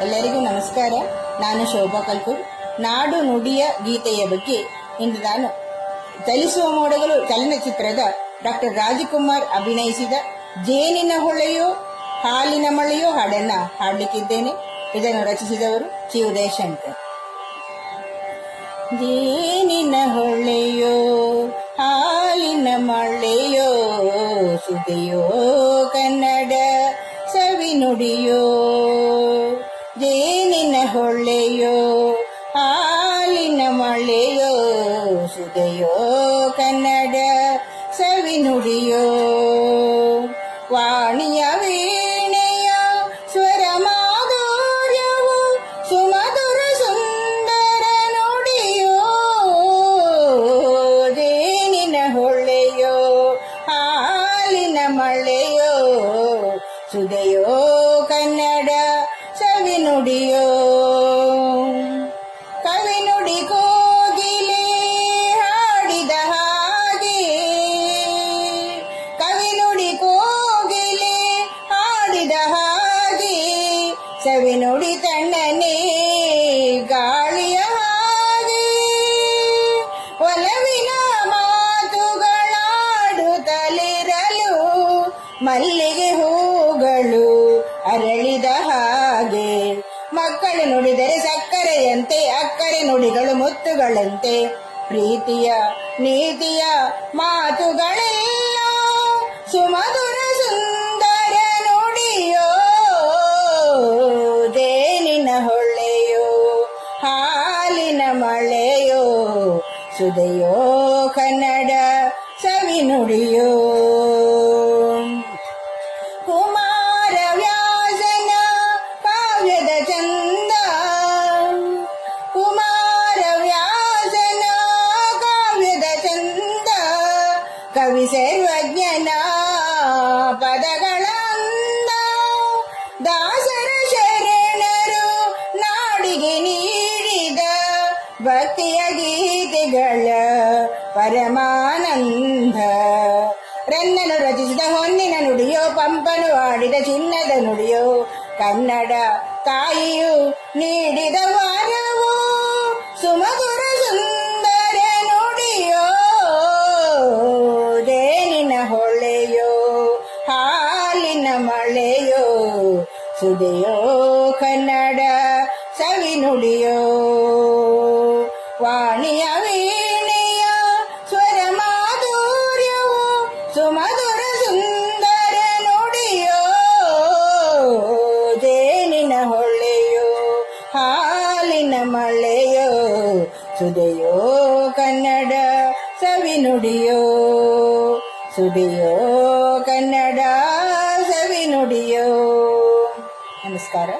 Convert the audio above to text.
ಎಲ್ಲರಿಗೂ ನಮಸ್ಕಾರ. ನಾನು ಶೋಭಾ ಕಲ್ಕೂರ್. ನಾಡು ನುಡಿಯ ಗೀತೆಯ ಬಗ್ಗೆ ಇಂದು ನಾನು ಚಲಿಸುವ ಮೋಡಗಳು, ಚಲನಚಿತ್ರದ ಡಾಕ್ಟರ್ ರಾಜಕುಮಾರ್ ಅಭಿನಯಿಸಿದ ಜೇನಿನ ಹೊಳೆಯೋ, ಹಾಲಿನ ಮಳೆಯೋ ಹಾಡನ್ನ ಹಾಡಲಿಕ್ಕಿದ್ದೇನೆ. ಇದನ್ನು ರಚಿಸಿದವರು ಚಿ ಉದಯಶಂಕರ್. ಜೇನಿನ ಹೊಳೆಯೋ, ಹಾಲಿನ ಮಳೆಯೋ, ಸುದೆಯೋ ಕನ್ನಡ ಸವಿ ನುಡಿಯೋ. ಜೇನಿನ ಹೊಳೆಯೋ ಹಾಲಿನ ಮಳೆಯೋ ಸುದೆಯೋ ಕನ್ನಡ ಸವಿ ನುಡಿಯೋ ವಾಣಿಯ ವೀಣೆಯ ಸ್ವರ ಮಾಧುರ್ಯವು ಸುಮಧುರ ಸುಂದರ ನುಡಿಯೋ ಜೇನಿನ ಹೊಳೆಯೋ ಹಾಲಿನ ಮಳೆಯೋ ಸುದೆಯೋ ಕನ್ನಡ ಸವಿ ನುಡಿಯೋ. ಕವಿ ನುಡಿ ಕೋಗಿಲೆ ಹಾಡಿದ ಹಾಗೆ. ಕವಿ ಕೋಗಿಲೆ ಹಾಡಿದ ಹಾಗೆ. ಸವಿ ತಣ್ಣನೆ ಗಾಳಿಯ ಹಾಗೆ. ಒಲವಿನ ಮಾತುಗಳಾಡುತ್ತಲಿರಲು ಮಲ್ಲಿಗೆ ಹೂಗಳು ಅರಳಿದ ಹಾಗೆ ಮಕ್ಕಳು ನುಡಿದರೆ ಸಕ್ಕರೆಯಂತೆ, ಅಕ್ಕರೆ ನುಡಿಗಳು ಮುತ್ತುಗಳಂತೆ. ಪ್ರೀತಿಯ ನೀತಿಯ ಮಾತುಗಳೆಲ್ಲ ಸುಮಧುರ ಸುಂದರ ನುಡಿಯೋ ದೇನಿನ ಹೊಳೆಯೋ ಹಾಲಿನ ಮಳೆಯೋ, ಸುದೆಯೋ ಕನ್ನಡ ಸವಿ ನುಡಿಯೋ. ಸರ್ವಜ್ಞನ ಪದಗಳಂದ ದಾಸರ ಶರಣರು ನಾಡಿಗೆ ನೀಡಿದ ಭಕ್ತಿಯ ಗೀತೆಗಳ ಪರಮಾನಂದ. ರನ್ನನು ರಚಿಸಿದ ಹೊನ್ನಿನ ನುಡಿಯೋ, ಪಂಪನು ಆಡಿದ ಚಿನ್ನದ ನುಡಿಯೋ, ಕನ್ನಡ ತಾಯಿಯು ನೀಡಿದ ವರವು ಸುದೆಯೋ ಕನ್ನಡ ಸವಿ ನುಡಿಯೋ. ವಾಣಿಯ ವೀಣೆಯ ಸ್ವರ ಮಾಧುರ್ಯವು ಸುಮಧುರ ಸುಂದರ ನುಡಿಯೋ. ಜೇನಿನ ಹೊಳೆಯೋ ಹಾಲಿನ ಮಳೆಯೋ, ಸುದೆಯೋ ಕನ್ನಡ ಸವಿ ನುಡಿಯೋ. ಸುದೆಯೋ ಕನ್ನಡ ಸವಿ ನುಡಿಯೋ. ನಮಸ್ಕಾರ